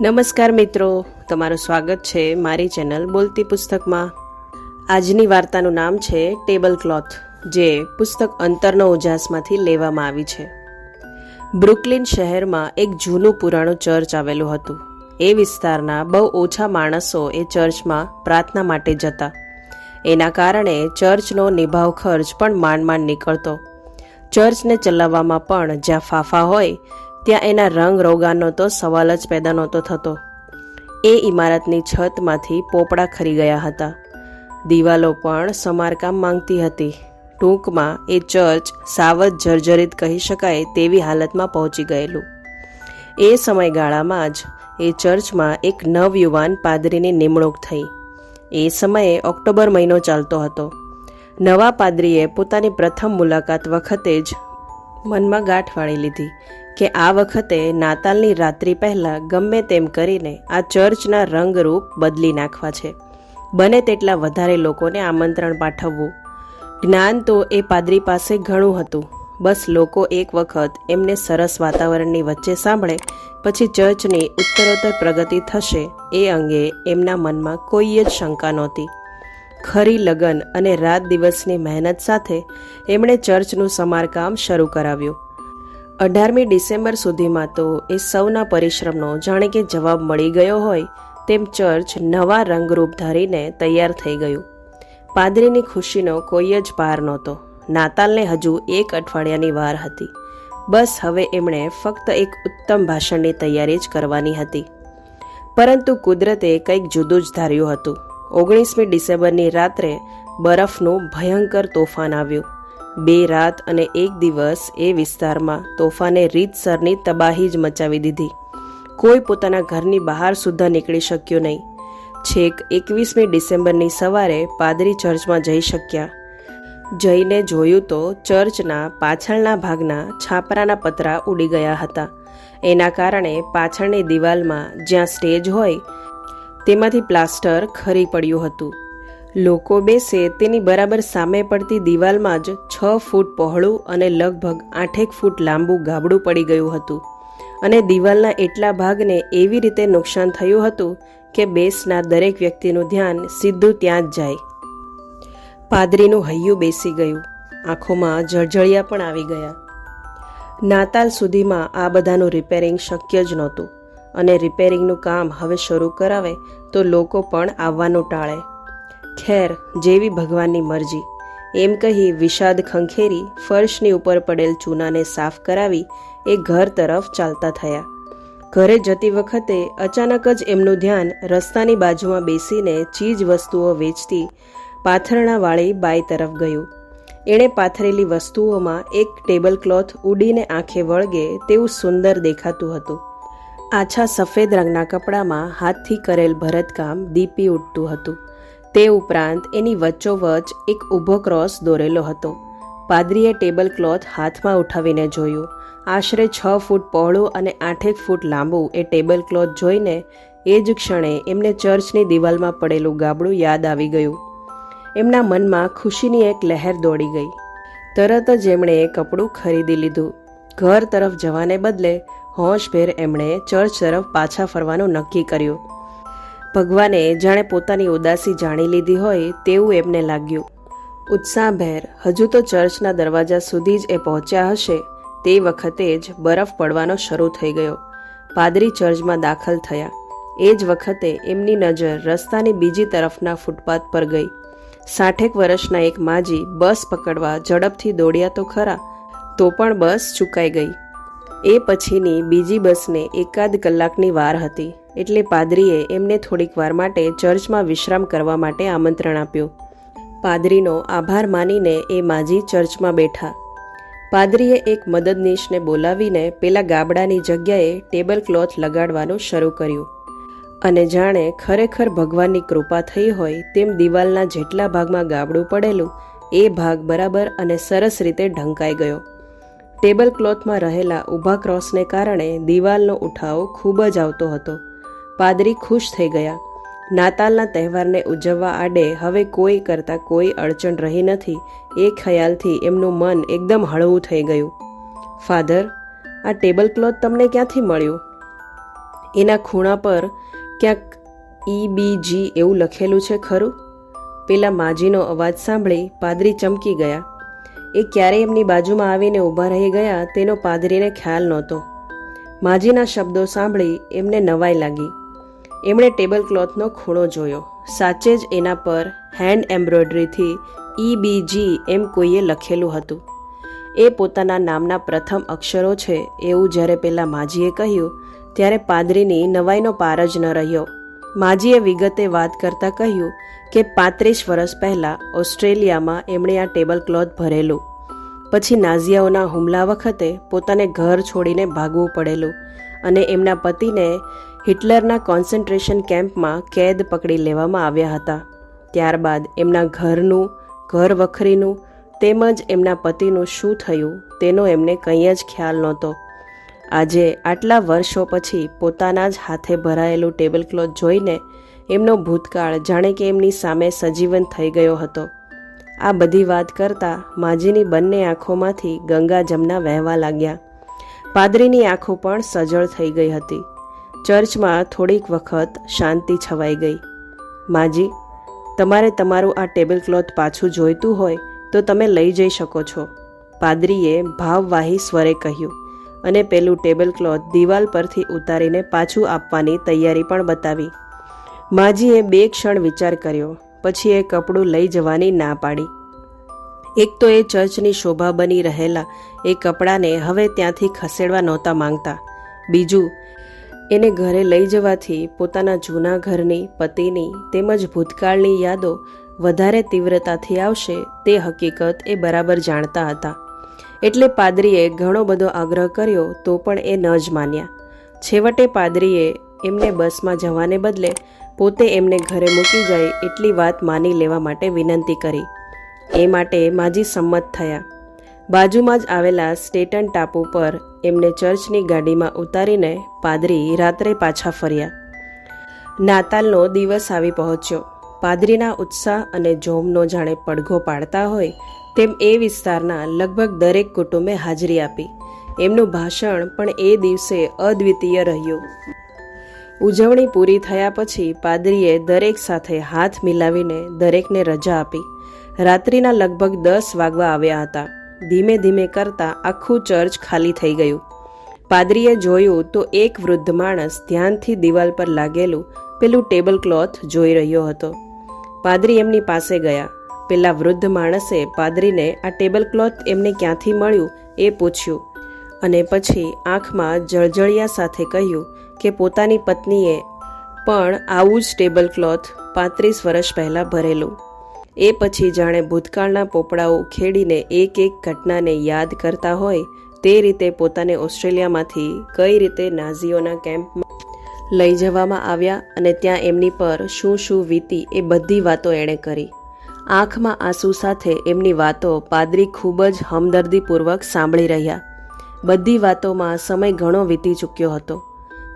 નમસ્કાર મિત્રો, તમારું સ્વાગત છે મારી ચેનલ બોલતી પુસ્તકમાં. આજની વાર્તાનું નામ છે ટેબલ ક્લોથ, જે પુસ્તક અંતરનો ઉજાસમાંથી લેવામાં આવી છે. બ્રુકલિન શહેરમાં એક જૂનું પુરાણું ચર્ચ આવેલું હતું. એ વિસ્તારના બહુ ઓછા માણસો એ ચર્ચમાં પ્રાર્થના માટે જતા. એના કારણે ચર્ચનો નિભાવ ખર્ચ પણ માંડ માંડ નીકળતો. ચર્ચને ચલાવવામાં પણ જ્યાં ફાફા હોય ત્યાં એના રંગ રોગાનનો તો સવાલ જ પેદા નહોતો થતો. એ ઇમારતની છતમાંથી પોપડા ખરી ગયા હતા. દિવાલો પણ સમારકામ માંગતી હતી. ટૂંકમાં એ ચર્ચ સાવજ જર્જરિત કહી શકાય તેવી હાલતમાં પહોંચી ગયેલું. એ સમયગાળામાં જ એ ચર્ચમાં એક નવયુવાન પાદરીની નિમણૂક થઈ. એ સમયે ઓક્ટોબર મહિનો ચાલતો હતો. નવા પાદરીએ પોતાની પ્રથમ મુલાકાત વખતે જ મનમાં ગાંઠ વાળી લીધી. કે આ વખતે નાતાલની રાત્રિ પહેલાં ગમે તેમ કરીને આ ચર્ચના રંગરૂપ બદલી નાખવા છે. બને તેટલા વધારે લોકોને આમંત્રણ પાઠવવું. જ્ઞાન તો એ પાદરી પાસે ઘણું હતું. બસ લોકો એક વખત એમને સરસ વાતાવરણની વચ્ચે સાંભળે, પછી ચર્ચની ઉત્તરોત્તર પ્રગતિ થશે એ અંગે એમના મનમાં કોઈ જ શંકા નહોતી. ખરી લગન અને રાત દિવસની મહેનત સાથે એમણે ચર્ચનું સમારકામ શરૂ કરાવ્યું. અઢારમી ડિસેમ્બર સુધીમાં તો એ સૌના પરિશ્રમનો જાણે કે જવાબ મળી ગયો હોય તેમ ચર્ચ નવા રંગરૂપ ધારીને તૈયાર થઈ ગયું. પાદરીની ખુશીનો કોઈ જ પાર નહોતો. નાતાલને હજુ એક અઠવાડિયાની વાર હતી. બસ હવે એમણે ફક્ત એક ઉત્તમ ભાષણની તૈયારી જ કરવાની હતી. પરંતુ કુદરતે કંઈક જુદું જ ધાર્યું હતું. ઓગણીસમી ડિસેમ્બરની રાત્રે બરફનું ભયંકર તોફાન આવ્યું. બે રાત અને એક દિવસ એ વિસ્તારમાં તોફાને રીતસરની તબાહી જ મચાવી દીધી. કોઈ પોતાના ઘરની બહાર સુદ્ધા નીકળી શક્યો નહીં. છેક એકવીસમી ડિસેમ્બરની સવારે પાદરી ચર્ચમાં જઈ શક્યા. જઈને જોયું તો ચર્ચના પાછળના ભાગના છાપરાના પતરા ઉડી ગયા હતા. એના કારણે પાછળની દિવાલમાં જ્યાં સ્ટેજ હોય તેમાંથી પ્લાસ્ટર ખરી પડ્યું હતું. લોકો બેસે તેની બરાબર સામે પડતી દિવાલમાં જ છ ફૂટ પહોળું અને લગભગ આઠેક ફૂટ લાંબુ ગાબડું પડી ગયું હતું. અને દિવાલના એટલા ભાગને એવી રીતે નુકસાન થયું હતું કે બેસનાર દરેક વ્યક્તિનું ધ્યાન સીધું ત્યાં જ જાય. પાદરીનું હૈયું બેસી ગયું. આંખોમાં જળજળિયા પણ આવી ગયા. નાતાલ સુધીમાં આ બધાનું રિપેરિંગ શક્ય જ નહોતું. અને રિપેરિંગનું કામ હવે શરૂ કરાવે તો લોકો પણ આવવાનું ટાળે. ખેર જેવી ભગવાનની મરજી. એમ કહી વિષાદ ખંખેરી ફર્શની ઉપર પડેલ ચૂનાને સાફ કરાવી એ ઘર તરફ ચાલતા થયા. ઘરે જતી વખતે અચાનક જ એમનું ધ્યાન રસ્તાની બાજુમાં બેસીને ચીજ વસ્તુઓ વેચતી પાથરણાવાળી બાઈ તરફ ગયું. એણે પાથરેલી વસ્તુઓમાં એક ટેબલ ક્લોથ ઉડીને આંખે વળગે તેવું સુંદર દેખાતું હતું. આછા સફેદ રંગના કપડામાં હાથથી કરેલ ભરતકામ દીપી ઉઠતું હતું. તે ઉપરાંત એની વચ્ચોવચ એક ઊભો ક્રોસ દોરેલો હતો. પાદરીએ ટેબલ ક્લોથ હાથમાં ઉઠાવીને જોયું. આશરે છ ફૂટ પહોળું અને આઠેક ફૂટ લાંબુ એ ટેબલ ક્લોથ જોઈને એ જ ક્ષણે એમને ચર્ચની દિવાલમાં પડેલું ગાબડું યાદ આવી ગયું. એમના મનમાં ખુશીની એક લહેર દોડી ગઈ. તરત જ એમણે એ કપડું ખરીદી લીધું. ઘર તરફ જવાને બદલે હોશભેર એમણે ચર્ચ તરફ પાછા ફરવાનું નક્કી કર્યું. ભગવાને જાણે પોતાની ઉદાસી જાણી લીધી હોય તેવું એમને લાગ્યું. ઉત્સાહભેર હજુ તો ચર્ચના દરવાજા સુધી જ એ પહોંચ્યા હશે તે વખતે જ બરફ પડવાનો શરૂ થઈ ગયો. પાદરી ચર્ચમાં દાખલ થયા. એ જ વખતે એમની નજર રસ્તાની બીજી તરફના ફૂટપાથ પર ગઈ. સાઠેક વર્ષના એક માજી બસ પકડવા ઝડપથી દોડ્યા તો ખરા, તો પણ બસ ચૂકાઈ ગઈ. એ પછીની બીજી બસને એકાદ કલાકની વાર હતી. એટલે પાદરીએ એમને થોડીક વાર માટે ચર્ચમાં વિશ્રામ કરવા માટે આમંત્રણ આપ્યું. પાદરીનો આભાર માનીને એ માજી ચર્ચમાં બેઠા. પાદરીએ એક મદદનીશને બોલાવીને પેલા ગાબડાની જગ્યાએ ટેબલ ક્લોથ લગાડવાનું શરૂ કર્યું. અને જાણે ખરેખર ભગવાનની કૃપા થઈ હોય તેમ દિવાલના જેટલા ભાગમાં ગાબડું પડેલું, એ ભાગ બરાબર અને સરસ રીતે ઢંકાઈ ગયો. ટેબલ ક્લોથમાં રહેલા ઊભા ક્રોસને કારણે દિવાલનો ઉઠાવ ખૂબ જ આવતો હતો. પાદરી ખુશ થઈ ગયા. નાતાલના તહેવારને ઉજવવા આડે હવે કોઈ કરતાં કોઈ અડચણ રહી નથી. એ ખ્યાલથી એમનું મન એકદમ હળવું થઈ ગયું. ફાધર, આ ટેબલ ક્લોથ તમને ક્યાંથી મળ્યું? એના ખૂણા પર ક્યાંક ઈ બી જી એવું લખેલું છે, ખરું? પેલા માજીનો અવાજ સાંભળી પાદરી ચમકી ગયા. એ ક્યારે એમની બાજુમાં આવીને ઊભા રહી ગયા, તેનો પાદરીને ખ્યાલ નહોતો. માજીના શબ્દો સાંભળી એમને નવાઈ લાગી. એમણે ટેબલ ક્લોથનો ખૂણો જોયો. સાચે જ એના પર હેન્ડ એમ્બ્રોઇડરીથી ઈબીજી એમ કોઈએ લખેલું હતું. એ પોતાના નામના પ્રથમ અક્ષરો છે એવું જ્યારે પેલા માજીએ કહ્યું, ત્યારે પાદરીની નવાઈનો પાર જ ન રહ્યો. માજીએ વિગતે વાત કરતાં કહ્યું કે પાંત્રીસ વર્ષ પહેલાં ઓસ્ટ્રેલિયામાં એમણે આ ટેબલ ક્લોથ ભરેલું. પછી નાઝિયાઓના હુમલા વખતે પોતાને ઘર છોડીને ભાગવું પડેલું અને એમના પતિને હિટલરના કોન્સન્ટ્રેશન કેમ્પમાં કેદ પકડી લેવામાં આવ્યા હતા. ત્યારબાદ એમના ઘરનું, ઘર વખરીનું તેમજ એમના પતિનું શું થયું તેનો એમને કંઈ જ ખ્યાલ નહોતો. આજે આટલા વર્ષો પછી પોતાના જ હાથે ભરાયેલું ટેબલ ક્લોથ જોઈને એમનો ભૂતકાળ જાણે કે એમની સામે સજીવન થઈ ગયો હતો. આ બધી વાત કરતાં માજીની બંને આંખોમાંથી ગંગા જમના વહેવા લાગ્યા. પાદરીની આંખો પણ સજળ થઈ ગઈ હતી. ચર્ચમાં થોડીક વખત શાંતિ છવાઈ ગઈ. માજી, તમારે તમારું આ ટેબલ ક્લોથ પાછું જોઈતું હોય તો તમે લઈ જઈ શકો છો, પાદરીએ ભાવવાહી સ્વરે કહ્યું અને પેલું ટેબલ ક્લોથ દિવાલ પરથી ઉતારીને પાછું આપવાની તૈયારી પણ બતાવી. માજીએ બે ક્ષણ વિચાર કર્યો, પછી એ કપડું લઈ જવાની ના પાડી. એક તો એ ચર્ચની શોભા બની રહેલા એ કપડાને હવે ત્યાંથી ખસેડવા નહોતા માંગતા. બીજું એને ઘરે લઈ જવાથી પોતાના જૂના ઘરની પતિની તેમજ ભૂતકાળની યાદો વધારે તીવ્રતાથી આવશે તે હકીકત એ બરાબર જાણતા હતા. એટલે પાદરીએ ઘણો બધો આગ્રહ કર્યો તો પણ એ ન જ માન્યા. છેવટે પાદરીએ એમને બસમાં જવાને બદલે પોતે એમને ઘરે મૂકી જાય એટલી વાત માની લેવા માટે વિનંતી કરી. એ માટે માજી સંમત થયા. બાજુમાં જ આવેલા સ્ટેટન ટાપુ પર એમને ચર્ચની ગાડીમાં ઉતારીને પાદરી રાત્રે પાછા ફર્યા. નાતાલનો દિવસ આવી પહોંચ્યો. પાદરીના ઉત્સાહ અને જોમનો જાણે પડઘો પાડતા હોય તેમ એ વિસ્તારના લગભગ દરેક કુટુંબે હાજરી આપી. એમનું ભાષણ પણ એ દિવસે અદ્વિતીય રહ્યું. ઉજવણી પૂરી થયા પછી પાદરીએ દરેક સાથે હાથ મિલાવીને દરેકને રજા આપી. રાત્રિના લગભગ દસ વાગવા આવ્યા હતા. ધીમે ધીમે કરતાં આખું ચર્ચ ખાલી થઈ ગયું. પાદરીએ જોયું તો એક વૃદ્ધ માણસ ધ્યાનથી દિવાલ પર લાગેલું પેલું ટેબલ ક્લોથ જોઈ રહ્યો હતો. પાદરી એમની પાસે ગયા. પેલા વૃદ્ધ માણસે પાદરીને આ ટેબલ ક્લોથ એમને ક્યાંથી મળ્યું એ પૂછ્યું અને પછી આંખમાં જળજળિયા સાથે કહ્યું કે પોતાની પત્નીએ પણ આવું જ ટેબલ ક્લોથ પાંત્રીસ વર્ષ પહેલાં ભરેલું. એ પછી જાણે ભૂતકાળના પોપડાઓ ખેડીને એક એક ઘટનાને યાદ કરતા હોય, તે રીતે પોતાને ઓસ્ટ્રેલિયામાંથી કઈ રીતે નાઝીઓના કેમ્પમાં લઈ જવામાં આવ્યા અને ત્યાં એમની પર શું શું વીતી એ બધી વાતો એણે કરી. આંખમાં આંસુ સાથે એમની વાતો પાદરી ખૂબ જ હમદર્દીપૂર્વક સાંભળી રહ્યા. બધી વાતોમાં સમય ઘણો વીતી ચૂક્યો હતો.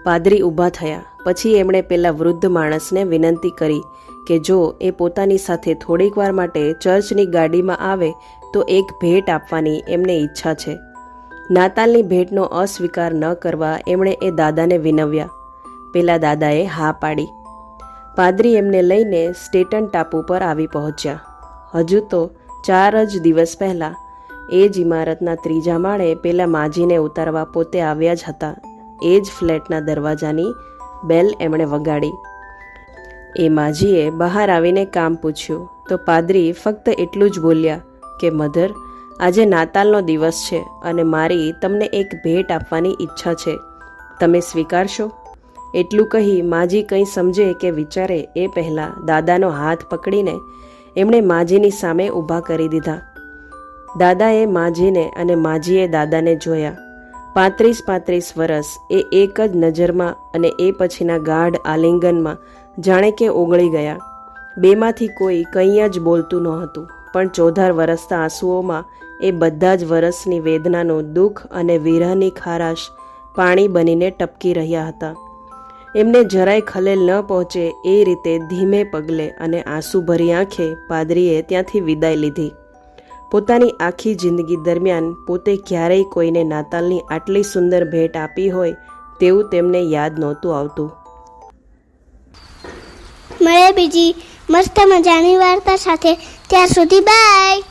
પાદરી ઊભા થયા, પછી એમણે પેલા વૃદ્ધ માણસને વિનંતી કરી કે જો એ પોતાની સાથે થોડીક વાર માટે ચર્ચની ગાડીમાં આવે, તો એક ભેટ આપવાની એમને ઈચ્છા છે. નાતાલની ભેટનો અસ્વીકાર ન કરવા એમણે એ દાદાને વિનવ્યા. પેલા દાદાએ હા પાડી. પાદરી એમને લઈને સ્ટેટન ટાપુ પર આવી પહોંચ્યા. હજુ તો ચાર જ દિવસ પહેલાં, એ જ ઇમારતના ત્રીજા માળે પેલા માજીને ઉતારવા પોતે આવ્યા જ હતા. એ જ ફ્લેટના દરવાજાની બેલ એમણે વગાડી. એ માજીએ બહાર આવીને કામ પૂછ્યું. તો પાદરી ફક્ત એટલું જ બોલ્યા કે, મધર, આજે નાતાલનો દિવસ છે અને મારી તમને એક ભેટ આપવાની ઈચ્છા છે. તમે સ્વીકારશો? એટલું કહી માજી કંઈ સમજે કે વિચારે એ પહેલાં દાદાનો હાથ પકડીને એમણે માજીની સામે ઊભા કરી દીધા. દાદાએ માજીને અને માજીએ દાદાને જોયા. પાંત્રીસ પાંત્રીસ વરસ એ એક જ નજરમાં અને એ પછીના ગાઢ આલિંગનમાં જાણે કે ઓગળી ગયા. બેમાંથી કોઈ કંઈ જ બોલતું નહોતું, પણ ચોધાર વરસતા આંસુઓમાં એ બધા જ વરસની વેદનાનો દુઃખ અને વિરહની ખારાશ પાણી બનીને ટપકી રહ્યા હતા. એમને જરાય ખલેલ ન પહોંચે એ રીતે ધીમે પગલે અને આંસુ ભરી આંખે પાદરીએ ત્યાંથી વિદાય લીધી. પોતાની આખી જિંદગી દરમિયાન પોતે ક્યારેય કોઈને નાતાલની આટલી સુંદર ભેટ આપી હોય તેવું તેમને યાદ નહોતું આવતું. મળે બીજી મસ્ત મજાની વાર્તા સાથે. ત્યાં સુધી બાય.